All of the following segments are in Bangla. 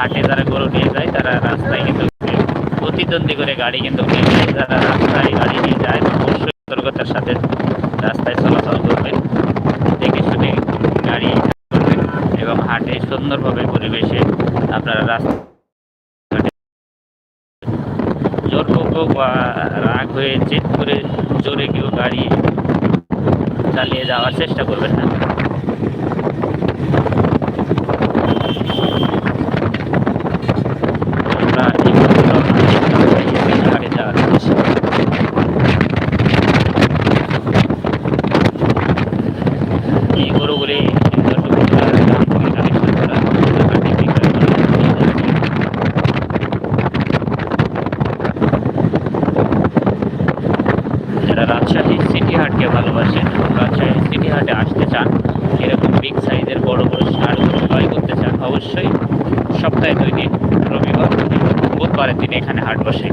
হাটে যারা গরু নিয়ে যায়, তারা রাস্তায় কিন্তু প্রতিদ্বন্দ্বী করে গাড়ি কিন্তু যারা রাস্তায় গাড়ি নিয়ে যায় অবশ্যই সতর্কতার সাথে রাস্তায় চলাচল করবেন দেখে শুনে গাড়ি করবেন এবং হাটে সুন্দরভাবে পরিবেশে আপনারা রাস্তা জোরপূর্বক বা রাগ হয়ে চেক করে জোরে কেউ গাড়ি চালিয়ে যাওয়ার চেষ্টা করবেন হাট বসে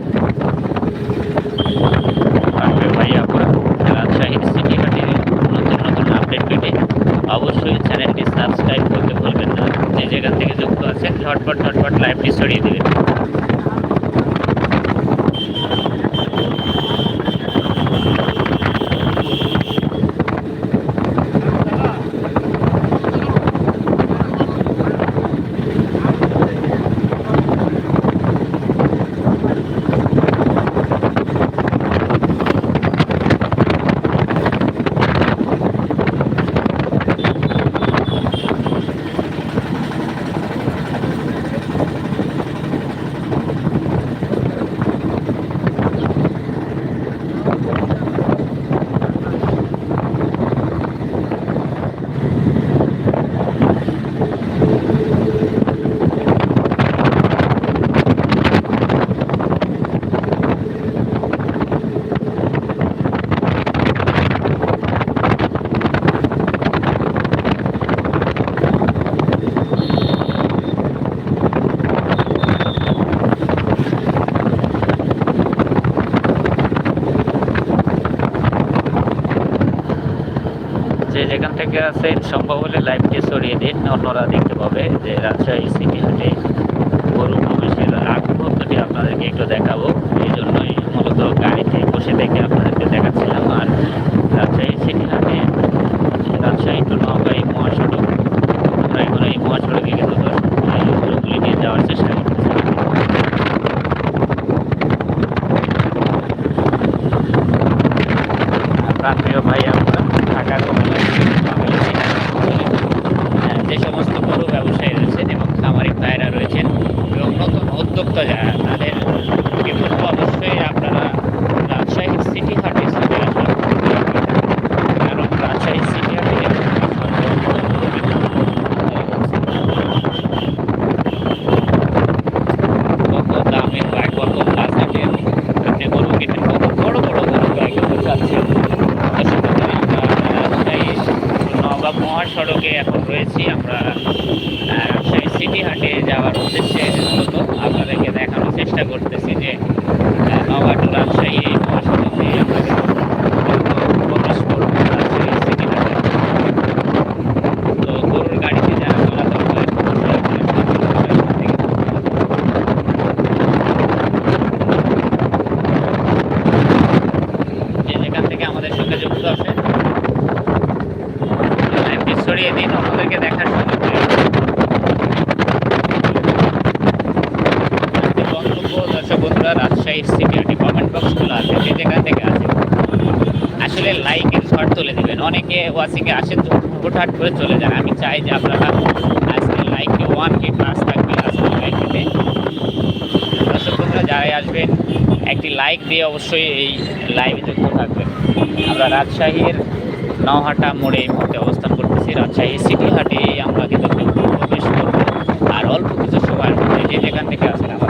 থেকে আছেন সম্ভব হলে লাইভটি সরিয়ে দিন, অন্যরা দেখতে পাবে যে রাজশাহী সিটি হাটে গরু মহিষের আগ মুহূর্তটি আপনাদেরকে একটু দেখাবো। ওয়াসিকে আসেন, তো হুটহাট করে চলে যান। আমি চাই যে আপনারা আজকে লাইকে ওয়ান কে ক্লাস থাকবে আজকের লাইফে দর্শক বন্ধুরা, যারাই আসবেন, একটি লাইক দিয়ে অবশ্যই এই লাইভে যুক্ত থাকবেন। আমরা রাজশাহীর নহাটা মোড়ে এই মুহূর্তে অবস্থান করতেছি। রাজশাহী সিটি হাটে আমরা কিন্তু প্রবেশ করব। আর অল্প কিছু সময়ের মধ্যে যে যেখান থেকে আসেন আমরা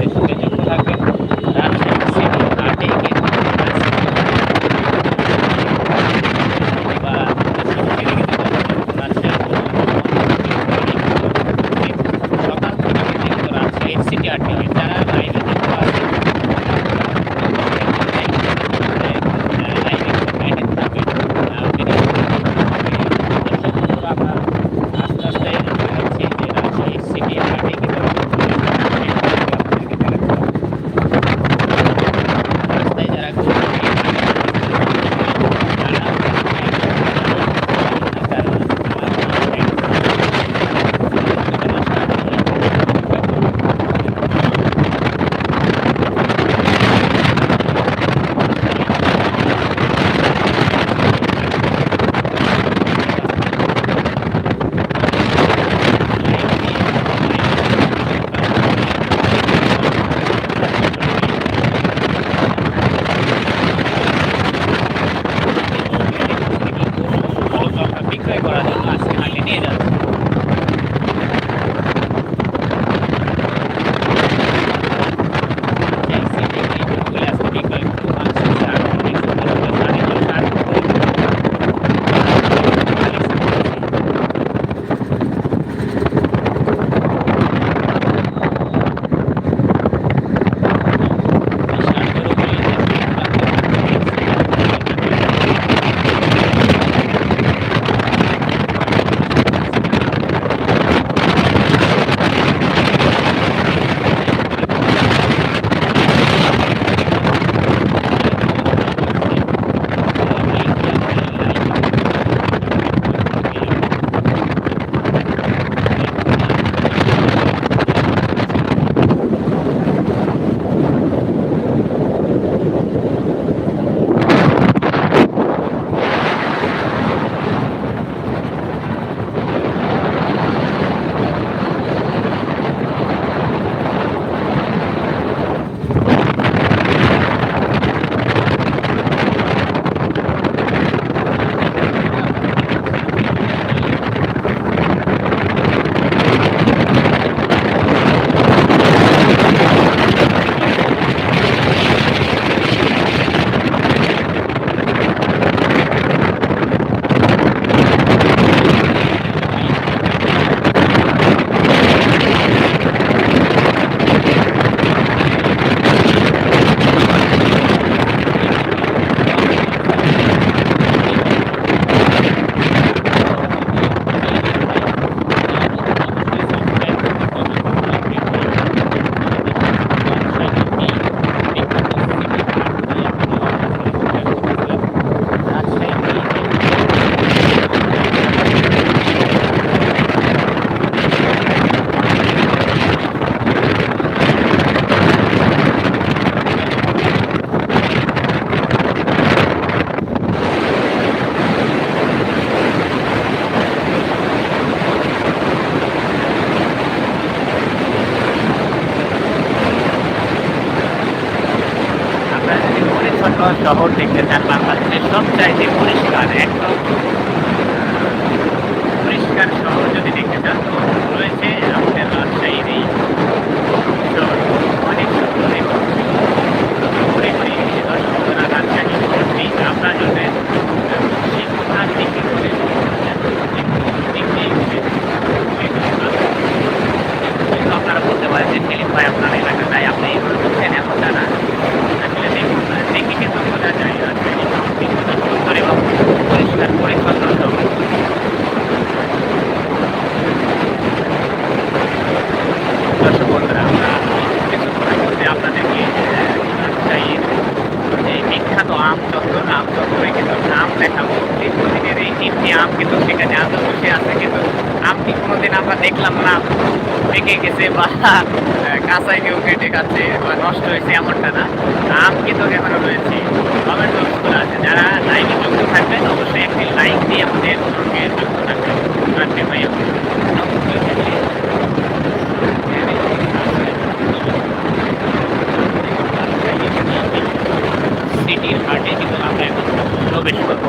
পরিচ্ছন্ন শহর দেখতে চান বাংলাদেশের সবচাইতে পরিষ্কার একদম পরিষ্কার শহর যদি দেখতে চান রয়েছে আমাদের রাজশাহীর এই অনেক সুন্দর এবং ঘুরে ঘুরে দর্শক বন্ধুরা রাজশাহী শহরটি দিক দিয়ে আপনারা বলতে পারেন যে সেলিম ভাই আপনার এলাকাটায় আপনি এগুলো বুঝছেন এমনটা না আসলে দেখুন দেখে আহ, এই বিখ্যাত আম চত্বর আম চত্বরে কিন্তু আম দেখাবো দীর্ঘদিনের এই তিনটি আম কিন্তু সেখানে আদৌ বসে আছে কিন্তু আমটি কোনোদিন আমরা দেখলাম না পেকে গেছে বা কাঁচায় কেউ কেটে খাচ্ছে বা নষ্ট হয়েছে এমনটা না। আম কিন্তু এখনও রয়েছে। কমেন্ট বক্সগুলো আছে। যারা লাইভে যুক্ত থাকবেন, অবশ্যই একটি লাইক দিয়ে আমাদের সঙ্গে যুক্ত থাকবেন। রাখতে ভাই সিটির হাটে কিন্তু আমরা এখন প্রবেশ করব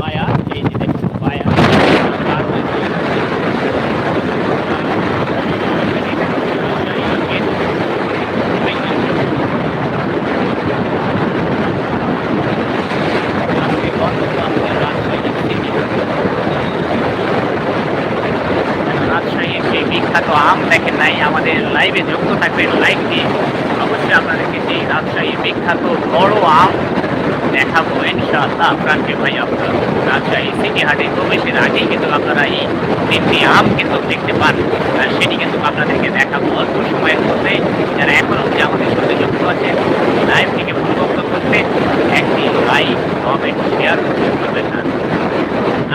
পায়া এই যে দেখুন পায়া আর রাজশাহীর সেই বিখ্যাত আম দেখেন নাই আমাদের লাইভে যুক্ত থাকবেন লাইক দিয়ে অবশ্যই আপনাদেরকে সেই রাজশাহীর বিখ্যাত বড় আম দেখাবো ইনশাআল্লাহ প্রাণকে ভাই আপনার রাজশাহী সিটি হাটে প্রবেশের আগেই কিন্তু আপনারা এই তিনটি আম কিন্তু দেখতে পান। আর সেটি কিন্তু আপনাদেরকে দেখাবো। অল্প সময়ের মধ্যে যারা এখন অব্দি আমাদের সাথে যুক্ত আছে লাইভটিকে পরিবর্ত করতে, একটি লাইক কমেন্ট শেয়ার করবেন না।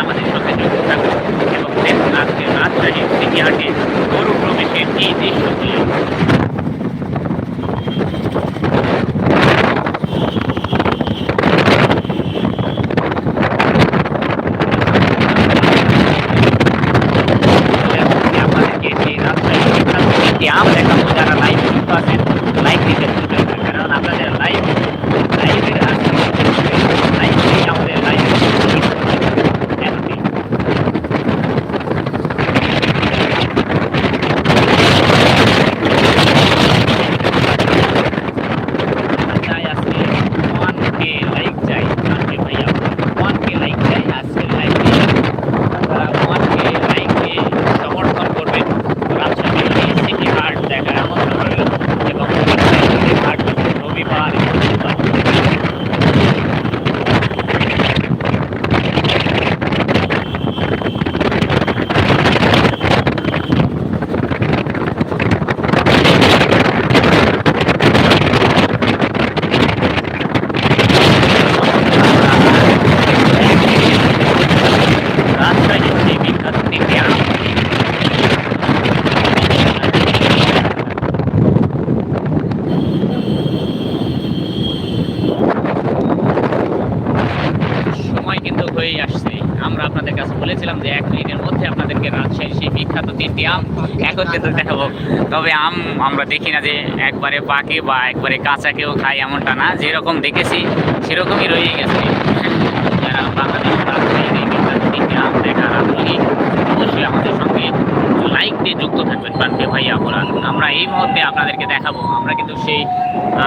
আমাদের সাথে যুক্ত থাকুন এবং দেখুন আজকে রাজশাহী সিটি হাটে গরু প্রবেশের এই দৃশ্যগুলি আপনাদেরকে সেই রাজশাহী বিখ্যাত তিনটি আম দেখাবো যারা লাইভ যুক্ত আছেন লাইভ দিতে ভুলবেন না কারণ আপনাদের লাইভ লাইভের আজকে লাইভ আমাদের লাইভ চাই আজকে ওয়ান কে লাইক চাই আজকে ভাইয়া ওয়ান কে লাইক চাই আজকে লাইক আপনারা ওয়ান কে লাইকে সমর্থন করবেন রাজশাহী সিটি হাট দেখার আমন্ত্রণ রইল এবং সিটি হাট রবিবার এবং বুধবার রাজশাহীর সেই বিখ্যাত তিনটি আম সময় কিন্তু হয়েই আসছে আমরা আপনাদের কাছে বলেছিলাম যে এক মিনিটের মধ্যে আপনাদেরকে রাজশাহীর সেই বিখ্যাত তিনটি আম একত্রিত দেখাবো তবে আম আমরা দেখি না যে একবারে পাকে বা একবারে কাঁচা কেউ খায় এমনটা না। যেরকম দেখেছি, সেরকমই রয়ে গেছে। যারা বাংলাদেশ আম দেখার আগ্রহী অবশ্যই আমাদের সঙ্গে লাইক দিয়ে যুক্ত থাকবেন প্রান্তে ভাইয়া আপনারা আমরা এই মুহূর্তে আপনাদেরকে দেখাবো, আমরা কিন্তু সেই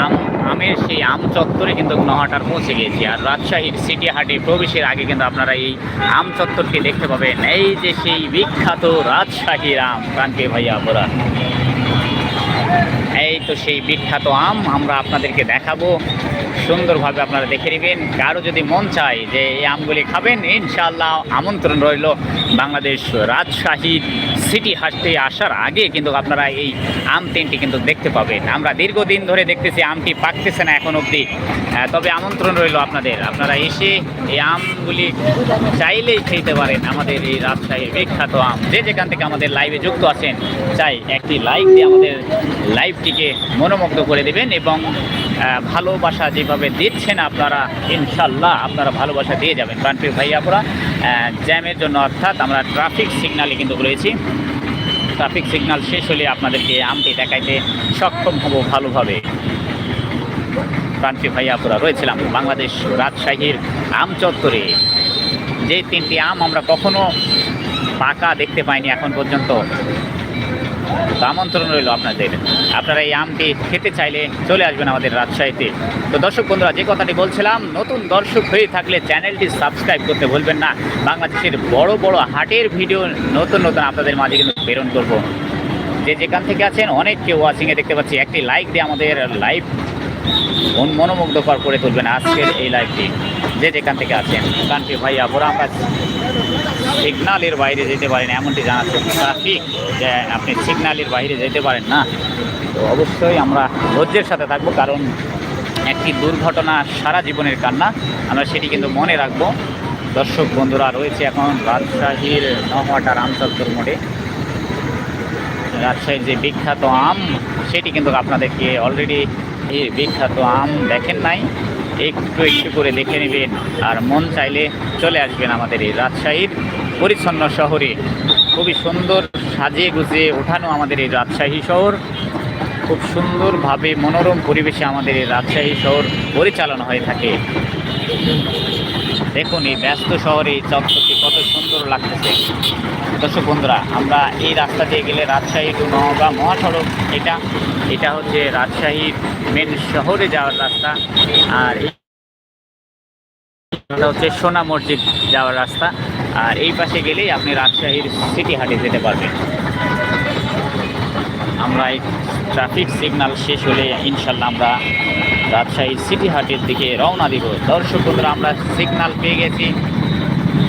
আম, আমের সেই আম চত্বরে কিন্তু নহাটার পৌঁছে গিয়েছি আর রাজশাহীর সিটি হাটে প্রবেশের আগে কিন্তু আপনারা এই আম চত্বরটি দেখতে পাবেন। এই যে সেই বিখ্যাত রাজশাহীর আম প্রান্তে ভাইয়া এই তো সেই বিখ্যাত আম আমরা আপনাদেরকে দেখাবো। সুন্দরভাবে আপনারা দেখে নেবেন। কারও যদি মন চায় যে এই আমগুলি খাবেন, ইনশাআল্লাহ আমন্ত্রণ রইল বাংলাদেশ রাজশাহী সিটি হাসতে আসার আগে কিন্তু আপনারা এই আম তিনটি কিন্তু দেখতে পাবেন। আমরা দীর্ঘদিন ধরে দেখতেছি আমটি পাকতেছে না এখন অবধি। তবে আমন্ত্রণ রইল আপনাদের। আপনারা এসে এই আমগুলি চাইলেই খেতে পারেন আমাদের এই রাজশাহীর বিখ্যাত আম। যে যেখান থেকে আমাদের লাইভে যুক্ত আছেন, চাই একটি লাইক দিয়ে আমাদের লাইভটিকে মনোমুগ্ধ করে দেবেন এবং ভালোবাসা যেভাবে দিচ্ছেন আপনারা, ইনশাল্লাহ আপনারা ভালোবাসা দিয়ে যাবেন। প্রাণপ্রিয় আপনারা জ্যামের জন্য অর্থাৎ আমরা ট্রাফিক সিগনালে কিন্তু রয়েছি ট্রাফিক সিগনাল শেষ হলে আপনাদেরকে আমটি দেখাইতে সক্ষম হব ভালোভাবে। প্রান্তি ভাইয়াপুরা, রয়েছিলাম বাংলাদেশ রাজশাহীর আম চত্বরে। যে তিনটি আম আমরা কখনো পাকা দেখতে পাইনি এখন পর্যন্ত। তো আমন্ত্রণ রইল আপনাদের। আপনারা এই আমটি খেতে চাইলে চলে আসবেন আমাদের রাজশাহীতে। তো দর্শক বন্ধুরা, যে কথাটি বলছিলাম, নতুন দর্শক হয়ে থাকলে চ্যানেলটি সাবস্ক্রাইব করতে ভুলবেন না। বাংলাদেশের বড় বড় হাটের ভিডিও নতুন নতুন আপনাদের মাঝে কিন্তু প্রেরণ করব। যে যেখান থেকে আছেন, অনেককে ওয়াচিংয়ে দেখতে পাচ্ছি। একটি লাইক দিয়ে আমাদের লাইভ মন মনোমুগ্ধকর করে তুলবেন আজকের এই লাইভটি যে যেখান থেকে আছেন কান্তি ভাইয়া আমরা সিগনালের বাইরে যেতে পারেন, এমনটি জানাচ্ছেন ট্রাফিক যে আপনি সিগনালের বাইরে যেতে পারেন না। তো অবশ্যই আমরা ধৈর্যের সাথে থাকব, কারণ একটি দুর্ঘটনা সারা জীবনের কান্না। আমরা সেটি কিন্তু মনে রাখব। দর্শক বন্ধুরা, রয়েছে এখন রাজশাহীর নহাটা রামচত্বর মোড়ে। রাজশাহীর যে বিখ্যাত আম, সেটি কিন্তু আপনাদেরকে অলরেডি এই বিখ্যাত আম দেখেন নাই। একটু একটু করে দেখে নেবেন আর মন চাইলে চলে আসবেন আমাদের এই রাজশাহীর পরিচ্ছন্ন শহরে। খুবই সুন্দর সাজিয়ে গুজিয়ে ওঠানো আমাদের এই রাজশাহী শহর। খুব সুন্দরভাবে মনোরম পরিবেশে আমাদের এই রাজশাহী শহর পরিচালনা হয়ে থাকে। দেখুন এই ব্যস্ত শহরে এই চত্বরটি কত সুন্দর লাগতেছে। দর্শক বন্ধুরা, আমরা এই রাস্তা দিয়ে গেলে রাজশাহী টু নওগাঁ মহাসড়ক, এটা এটা হচ্ছে রাজশাহীর মেন শহরে যাওয়ার রাস্তা। আর এটা হচ্ছে সোনা মসজিদ যাওয়ার রাস্তা। আর এই পাশে গেলেই আপনি রাজশাহীর সিটি হাটে যেতে পারবেন। আমরা ট্রাফিক সিগনাল শেষ হলে ইনশাল্লাহ আমরা রাজশাহী সিটি হাটের দিকে রওনা দিব। দর্শক বন্ধুরা আমরা সিগনাল পেয়ে গেছি।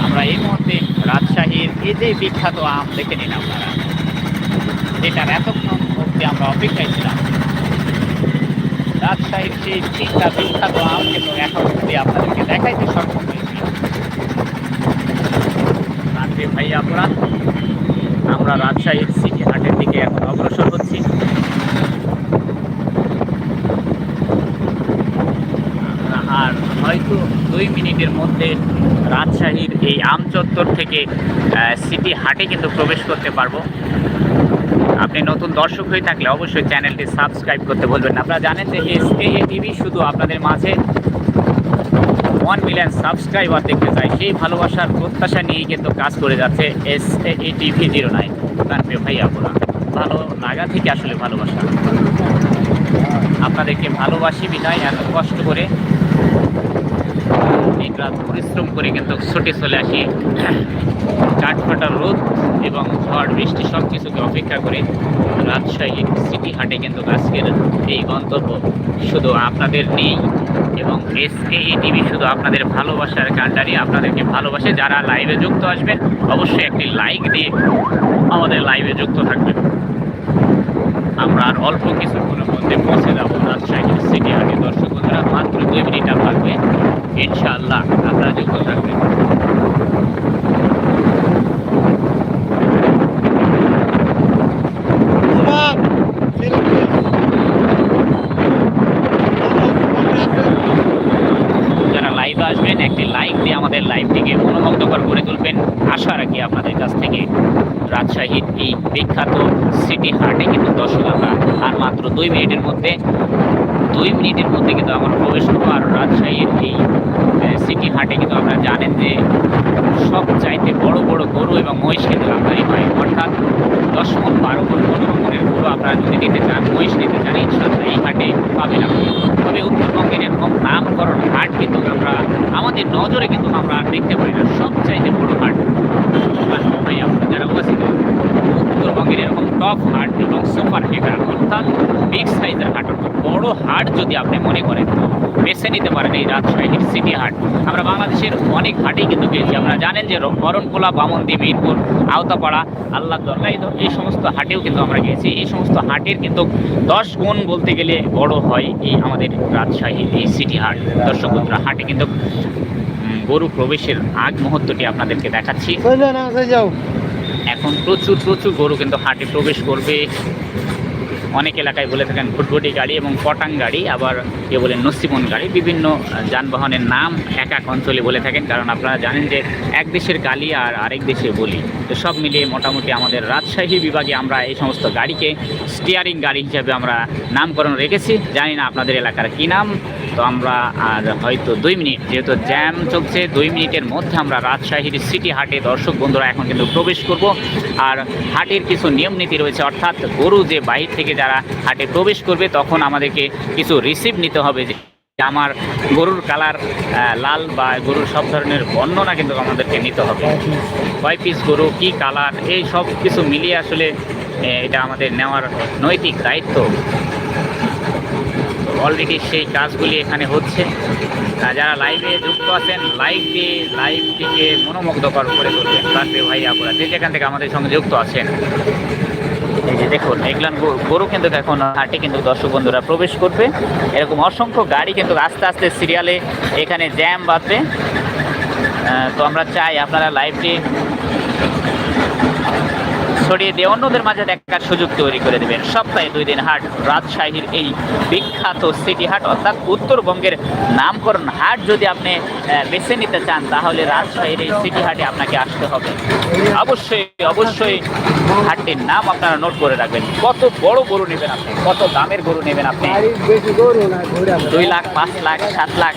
আমরা এই মুহূর্তে রাজশাহীর এই যে বিখ্যাত আম দেখে নিন আপনারা। যেটার এতক্ষণ অবধি আমরা অপেক্ষায় ছিলাম। রাজশাহীর সেই তিনটা বিখ্যাত আম কিন্তু এখন অবধি আপনাদেরকে দেখাইতে সক্ষম হয়েছি। ভাইয়া আপনারা আমরা রাজশাহীর হাটের দিকে এখন অগ্রসর হচ্ছি। আর হয়তো দুই মিনিটের মধ্যে রাজশাহীর এই আম চত্বর থেকে সিটি হাটে কিন্তু প্রবেশ করতে পারব। আপনি নতুন দর্শক হয়ে থাকলে অবশ্যই চ্যানেলটি সাবস্ক্রাইব করতে বলবেন আপনারা জানেন যে এস টিভি শুধু আপনাদের মাঝে ওয়ান মিলিয়ন সাবস্ক্রাইবার দেখতে চাই। সেই ভালোবাসার প্রত্যাশা নিয়েই কিন্তু কাজ করে যাচ্ছে S A TV zero nine তার প্রিয় আপনারা, ভালো লাগা থেকে আসলে ভালোবাসা। আপনাদেরকে ভালোবাসি বিনয় এত কষ্ট করে। পরিশ্রম করে কিন্তু ছুটে চলে আসি। কাঠফাটা রোদ এবং ঝড়, বৃষ্টি সব কিছুকে অপেক্ষা করে রাজশাহী সিটি হাটে কিন্তু আজকের এই গন্তব্য শুধু আপনাদের নেই এবং এস টিভি শুধু আপনাদের ভালোবাসার কাণ্ডারি আপনাদেরকে ভালোবাসে। যারা লাইভে যুক্ত আসবেন, অবশ্যই একটি লাইক দিয়ে আমাদের লাইভে যুক্ত থাকবেন। আমরা আর অল্প কিছুক্ষণের মধ্যে পৌঁছে যাব রাজশাহী সিটি হাটে। দর্শক বন্ধুরা, মাত্র দুই মিনিট লাগবে ইনশাআল্লাহ আপনারা যুক্ত থাকবেন যারা লাইভে আসবেন একটি লাইক দিয়ে আমাদের লাইভটিকে মনোমুগ্ধকর করে তুলবেন আশা রাখি আপনাদের কাছ থেকে রাজশাহীর এই বিখ্যাত সিটি হাটে কিন্তু দর্শক আমরা আর মাত্র দুই মিনিটের মধ্যে, দুই মিনিটের মধ্যে কিন্তু আমার প্রবেশ করব আর রাজশাহীর এই সিটি হাটে কিন্তু আপনারা জানেন যে সব চাইতে বড় বড় গরু এবং মহিষ কিন্তু আমদানি হয়। অর্থাৎ দশ মন বারো মন পনেরো মনের গরু আপনারা যদি নিতে চান, মহিষ নিতে চান ইনশাল্লাহ এই হাটে পাবেন আপনি। তবে উত্তরবঙ্গের এরকম নামকরণ হাট কিন্তু আমরা, আমাদের নজরে কিন্তু আমরা দেখতে পারি না সব চাইতে বড় হাট ভাই আপনারা যারা উপস্থিত উত্তরবঙ্গের এরকম টপ হাট এবং সুপার হিট হাট অর্থাৎ বিগ সাইজের হাট অর্থাৎ বড় হাট যদি আপনি মনে করেন বেছে নিতে পারেন এই রাজশাহীর সিটি হাট। আমরা বাংলাদেশের অনেক হাটেই কিন্তু পেয়েছি আপনারা জানেন যে করণকোলা বামন্দি মিরপুর আওতাপাড়া আল্লাহ দরগা এই সমস্ত হাটেও কিন্তু আমরা গিয়েছি এই সমস্ত হাটের কিন্তু দশ গুণ বলতে গেলে বড় হয় এই আমাদের রাজশাহীর এই সিটি হাট। দর্শক বন্ধুরা হাটে কিন্তু গরু প্রবেশের আগ মুহূর্তটি আপনাদেরকে দেখাচ্ছি। এখন প্রচুর প্রচুর গরু কিন্তু হাটে প্রবেশ করবে। অনেক এলাকায় বলে থাকেন ঘুটঘুটি গাড়ি এবং পটাং গাড়ি, আবার কে বলেন নসিমন গাড়ি। বিভিন্ন যানবাহনের নাম এক এক অঞ্চলে বলে থাকেন, কারণ আপনারা জানেন যে এক দেশের গালি আর আরেক দেশে বলি। তো সব মিলিয়ে মোটামুটি আমাদের রাজশাহী বিভাগে আমরা এই সমস্ত গাড়িকে স্টিয়ারিং গাড়ি হিসাবে আমরা নামকরণ রেখেছি। জানি না আপনাদের এলাকার কী নাম তো আমরা আর হয়তো দুই মিনিট, যেহেতু জ্যাম চলছে, দুই মিনিটের মধ্যে আমরা রাজশাহীর সিটি হাটে দর্শক বন্ধুরা এখন কিন্তু প্রবেশ করব। আর হাটের কিছু নিয়ম নীতি রয়েছে, অর্থাৎ গরু যে বাহির থেকে যারা হাটে প্রবেশ করবে, তখন আমাদেরকে কিছু রিসিভ নিতে হবে যে আমার গরুর কালার লাল বা গরুর সব ধরনের বর্ণনা কিন্তু আমাদেরকে নিতে হবে। কয় পিস গরু, কি কালার এই সব কিছু মিলিয়ে আসলে এটা আমাদের নেওয়ার নৈতিক দায়িত্ব। অলরেডি সেই কাজগুলি এখানে হচ্ছে। যারা লাইভে যুক্ত আছেন লাইভ দিয়ে লাইভটিকে মনোমুগ্ধকর করে তুলবেন। তারপরে ভাই আপনারা যে যেখান থেকে আমাদের সঙ্গে যুক্ত আছেন। এই যে দেখুন এগুলান গরু- কিন্তু এখন হাটে কিন্তু দর্শক বন্ধুরা প্রবেশ করবে। এরকম অসংখ্য গাড়ি কিন্তু আস্তে আস্তে সিরিয়ালে এখানে জ্যাম বাঁধবে। তো আমরা চাই আপনারা লাইভটি ছড়িয়ে দিয়ে অন্যদের মাঝে দেখার সুযোগ তৈরি করে দেবেন। সপ্তাহে দুই দিন হাট, রাজশাহীর এই বিখ্যাত সিটি হাট, অর্থাৎ উত্তরবঙ্গের নামকরণ হাট যদি আপনি বেছে নিতে চান, তাহলে রাজশাহীর এই সিটি হাটে আপনাকে আসতে হবে। অবশ্যই অবশ্যই হাটটির নাম আপনারা নোট করে রাখবেন। কত বড় গরু নেবেন আপনি, কত দামের গরু নেবেন আপনি? দুই লাখ, পাঁচ লাখ, সাত লাখ,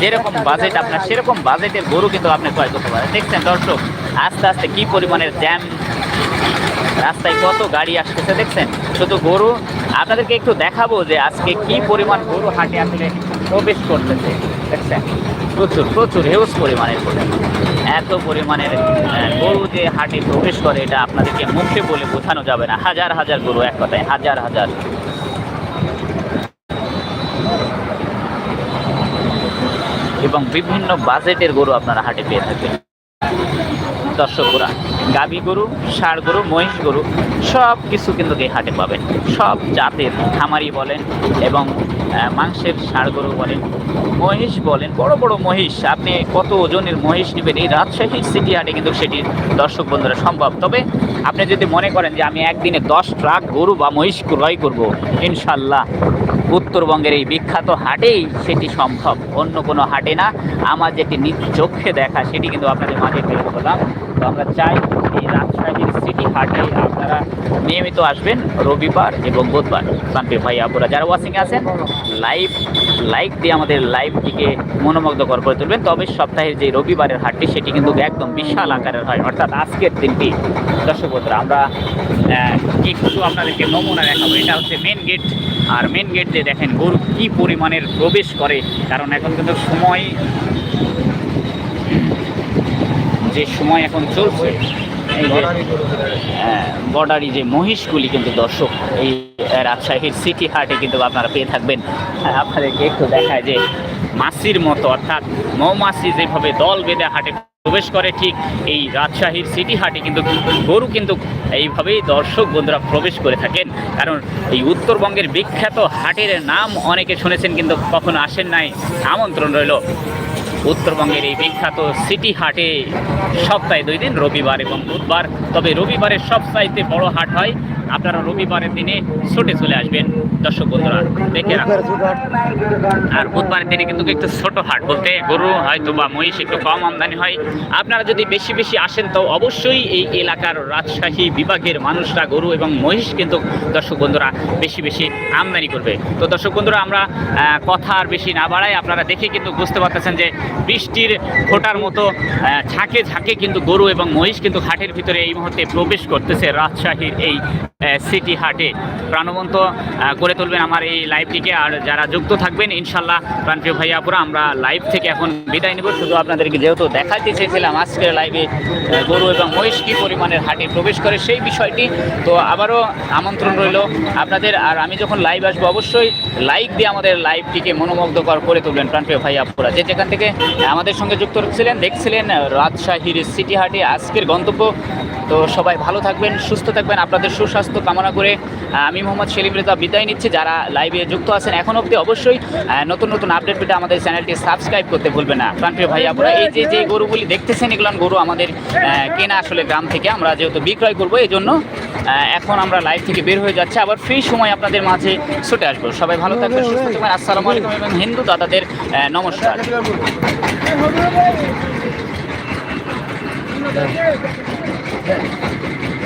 যেরকম বাজেট আপনার, সেরকম বাজেটের গরু কিন্তু আপনি ক্রয় করতে পারেন। দেখছেন দর্শক, আস্তে আস্তে কি পরিমাণের জ্যাম রাস্তায় কত গাড়ি আসতেছে দেখছেন? শুধু গরু। আপনাদেরকে একটু দেখাবো যে আজকে কি পরিমাণ গরু হাটে আসলে প্রবেশ করতেছে, দেখছেন? প্রচুর প্রচুর হেউজ পরিমাণের এত পরিমাণের গরু যে হাটে প্রবেশ করে, এটা আপনাদেরকে মুখে বলে বোঝানো যাবে না। হাজার হাজার গরু এক কথায়, হাজার হাজার। এবং বিভিন্ন বাজেটের গরু আপনারা হাটে পেয়ে থাকবেন দর্শকরা গাবি গরু, ষাড় গরু, মহিষ গরু, সব কিছু কিন্তু এই হাটে পাবেন। সব জাতের খামারি বলেন এবং মাংসের ষাড় গরু বলেন, মহিষ বলেন, বড় বড় মহিষ। আপনি কত ওজনের মহিষ নেবেন? এই রাজশাহী সিটি হাটে কিন্তু সেটি দর্শক বন্ধুরা সম্ভব। তবে আপনি যদি মনে করেন যে আমি একদিনে দশ ট্রাক গরু বা মহিষ ক্রয় করব, ইনশাল্লাহ উত্তরবঙ্গের এই বিখ্যাত হাটেই সেটি সম্ভব। অন্য কোনো হাটে না। আমার যেটি নিজ চোখে দেখা, সেটি কিন্তু আপনাদের মাঝে পেশ করলাম তো আমরা চাই এই রাজশাহীর সিটি হাটে আপনারা নিয়মিত আসবেন রবিবার এবং বুধবার। শান্তি ভাই আপুরা যারা ওয়াচিংয়ে আছেন লাইভ লাইক দিয়ে আমাদের লাইভটিকে মনোমুগ্ধকর করে তুলবেন। তবে সপ্তাহের যে রবিবারের হাটটি, সেটি কিন্তু একদম বিশাল আকারের হয়। অর্থাৎ আজকের দিনটি, দর্শক বন্ধুরা, আমরা কিছু আপনাদেরকে নমুনা দেখাবো, এটা হচ্ছে মেন গেট আর মেন গেট যে দেখেন গরু কী পরিমাণের প্রবেশ করে। কারণ এখন কিন্তু সময় যে সময় এখন চলছে এই যে বর্ডারি যে মহিষগুলি কিন্তু দর্শক এই রাজশাহীর সিটি হাটে কিন্তু আপনারা পেয়ে থাকবেন। হ্যাঁ, আপনাদেরকে একটু দেখায় যে মাসির মতো অর্থাৎ মৌমাছি যেভাবে দল বেঁধে হাটে প্রবেশ করে ঠিক এই রাজশাহীর সিটি হাটে কিন্তু গরু কিন্তু এইভাবেই দর্শক বন্ধুরা প্রবেশ করে থাকেন। কারণ এই উত্তরবঙ্গের বিখ্যাত হাটের নাম অনেকে শুনেছেন কিন্তু কখনো আসেন নাই। আমন্ত্রণ রইল। উত্তরবঙ্গের এই বিখ্যাত সিটি হাটে সপ্তাহে দুই দিন, রবিবার এবং বুধবার। তবে রবিবারের সবচাইতে বড় হাট হয়, আপনারা রবিবারের দিনে ছুটে চলে আসবেন। দর্শক বন্ধুরা, দেখে আর বুধবারের দিনে কিন্তু একটু ছোট হাট বলতে গরু হয়তো বা মহিষ একটু কম আমদানি হয়। আপনারা যদি বেশি বেশি আসেন, তো অবশ্যই এই এলাকার রাজশাহী বিভাগের মানুষরা গরু এবং মহিষ কিন্তু দর্শক বন্ধুরা বেশি বেশি আমদানি করবে। তো দর্শক বন্ধুরা, আমরা কথা আর বেশি না বাড়াই, আপনারা দেখে কিন্তু বুঝতে পারতেছেন যে বৃষ্টির ফোটার মতো ঝাঁকে ঝাঁকে কিন্তু গরু এবং মহিষ কিন্তু হাটের ভিতরে এই মুহূর্তে প্রবেশ করতেছে রাজশাহীর এই সিটি হাটে। প্রাণবন্ত করে তুলবেন আমার এই লাইভটিকে আর যারা যুক্ত থাকবেন, ইনশাল্লাহ প্রাণপ্রিয় ভাইয়াপুরা আমরা লাইভ থেকে এখন বিদায় নেব। শুধু আপনাদেরকে যেহেতু দেখাতে চেয়েছিলাম আজকের লাইভে গরু এবং মহিষ কী পরিমাণের হাটে প্রবেশ করে সেই বিষয়টি, তো আবারও আমন্ত্রণ রইল আপনাদের। আর আমি যখন লাইভ আসব, অবশ্যই লাইক দিয়ে আমাদের লাইভটিকে মনোমুগ্ধকর করে তুলবেন প্রাণপ্রিয় ভাই আপুরা। যে যেখান থেকে আমাদের সঙ্গে যুক্ত ছিলেন দেখছিলেন রাজশাহীর সিটি হাটে আজকের গন্তব্য তো সবাই ভালো থাকবেন সুস্থ থাকবেন আপনাদের সুস্বাস্থ্য কামনা করে আমি মোহাম্মদ সেলিম রেজা বিদায় নিচ্ছি যারা লাইভে যুক্ত আছেন এখন অবধি অবশ্যই নতুন নতুন আপডেট পেতে আমাদের চ্যানেলটি সাবস্ক্রাইব করতে ভুলবেন না প্রাণপ্রিয় ভাই আপুরা এই যে যে গরুগুলি দেখতেছেন এগুলো গরু আমাদের কেনা আসলে গ্রাম থেকে আমরা যেহেতু বিক্রয় করব এই জন্য এখন আমরা লাইভ থেকে বের হয়ে যাচ্ছে আবার ফ্রি সময় আপনাদের মাঝে ছুটে আসব সবাই ভালো থাকবেন সুস্থ থাকবেন আসসালামু আলাইকুম এবং হিন্দু দাদাদের নমস্কার ね。